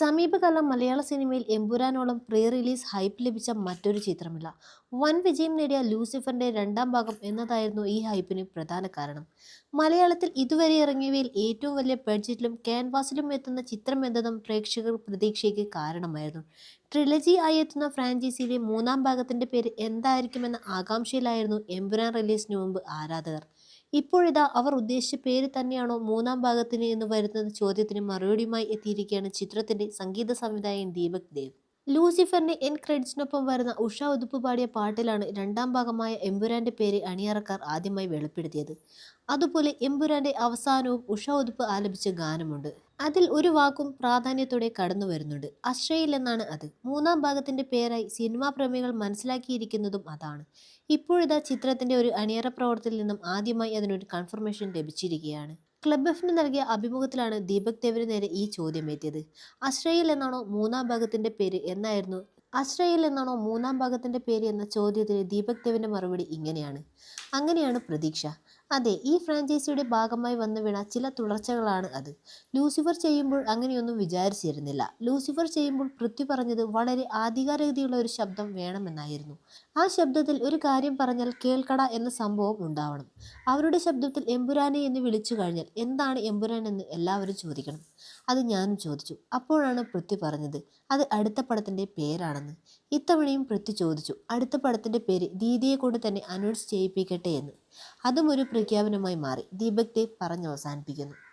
സമീപകാലം മലയാള സിനിമയിൽ എമ്പുരാനോളം pre release hype ലഭിച്ച മറ്റൊരു ചിത്രമില്ല. വൻ വിജയം നേടിയ ലൂസിഫറിന്റെ രണ്ടാം ഭാഗം എന്നതായിരുന്നു ഈ ഹൈപ്പിന് പ്രധാന കാരണം. മലയാളത്തിൽ ഇതുവരെ ഇറങ്ങിയവയിൽ ഏറ്റവും വലിയ ബഡ്ജറ്റിലും ക്യാൻവാസിലും എത്തുന്ന ചിത്രം എന്നതും പ്രേക്ഷകർ പ്രതീക്ഷയ്ക്ക് കാരണമായിരുന്നു. ട്രിലജി ആയി എത്തുന്ന ഫ്രാഞ്ചൈസിയിലെ മൂന്നാം ഭാഗത്തിന്റെ പേര് എന്തായിരിക്കുമെന്ന ആകാംക്ഷയിലായിരുന്നു എമ്പുരാൻ റിലീസിന് മുമ്പ് ആരാധകർ. ഇപ്പോഴിതാ അവർ ഉദ്ദേശിച്ച പേര് തന്നെയാണോ മൂന്നാം ഭാഗത്തിന് എന്ന് വരുന്ന ചോദ്യത്തിന് മറുപടിയുമായി എത്തിയിരിക്കുകയാണ് ചിത്രത്തിന്റെ സംഗീത സംവിധായകൻ ദീപക് ദേവ്. ലൂസിഫറിന്റെ എൻ ക്രെഡിറ്റ്സിനൊപ്പം വരുന്ന ഉഷ ഉതുപ്പ് പാടിയ പാട്ടിലാണ് രണ്ടാം ഭാഗമായ എമ്പുരാന്റെ പേര് അണിയറക്കാർ ആദ്യമായി വെളിപ്പെടുത്തിയത്. അതുപോലെ എമ്പുരാന്റെ അവസാനവും ഉഷ ഉതുപ്പ് ആലപിച്ച ഗാനമുണ്ട്. അതിൽ ഒരു വാക്കും പ്രാധാന്യത്തോടെ കടന്നു വരുന്നുണ്ട്. അശ്രയിൽ എന്നാണ് അത്. മൂന്നാം ഭാഗത്തിന്റെ പേരായി സിനിമാ പ്രേമികൾ മനസ്സിലാക്കിയിരിക്കുന്നതും അതാണ്. ഇപ്പോഴിതാ ചിത്രത്തിന്റെ ഒരു അണിയറ പ്രവർത്തനത്തിൽ നിന്നും ആദ്യമായി അതിനൊരു കൺഫർമേഷൻ ലഭിച്ചിരിക്കുകയാണ്. ക്ലബ് എഫിന് നൽകിയ അഭിമുഖത്തിലാണ് ദീപക് ദേവിന് നേരെ ഈ ചോദ്യം എത്തിയത്. അശ്രയിൽ എന്നാണോ മൂന്നാം ഭാഗത്തിന്റെ പേര് എന്നായിരുന്നു. അശ്രയിൽ എന്നാണോ മൂന്നാം ഭാഗത്തിന്റെ പേര് എന്ന ചോദ്യത്തിന് ദീപക് ദേവിന്റെ മറുപടി ഇങ്ങനെയാണ്. അങ്ങനെയാണ് പ്രതീക്ഷ. അതെ ഈ ഫ്രാഞ്ചൈസിയുടെ ഭാഗമായി വന്നു വീണ ചില തുടർച്ചകളാണ് അത്. ലൂസിഫർ ചെയ്യുമ്പോൾ അങ്ങനെയൊന്നും വിചാരിച്ചിരുന്നില്ല. ലൂസിഫർ ചെയ്യുമ്പോൾ പൃഥ്വി പറഞ്ഞത് വളരെ ആധികാരികതയുള്ള ഒരു ശബ്ദം വേണമെന്നായിരുന്നു. ആ ശബ്ദത്തിൽ ഒരു കാര്യം പറഞ്ഞാൽ കേൾക്കട എന്ന സംഭവം ഉണ്ടാവണം. അവരുടെ ശബ്ദത്തിൽ എമ്പുരാനെ എന്ന് വിളിച്ചു കഴിഞ്ഞാൽ എന്താണ് എമ്പുരാൻ എന്ന് എല്ലാവരും ചോദിക്കണം. അത് ഞാനും ചോദിച്ചു. അപ്പോഴാണ് പൃഥ്വി പറഞ്ഞത് അത് അടുത്ത പടത്തിന്റെ പേരാണെന്ന്. ഇത്തവണയും പൃഥ്വി ചോദിച്ചു അടുത്ത പടത്തിന്റെ പേര് ദീദിയെ കൊണ്ട് തന്നെ അനൗൺസ് ചെയ്യിപ്പിക്കട്ടെ എന്ന്. അതും ഒരു പ്രഖ്യാപനമായി മാറി. ദീപക് ദേവ് പറഞ്ഞവസാനിപ്പിക്കുന്നു.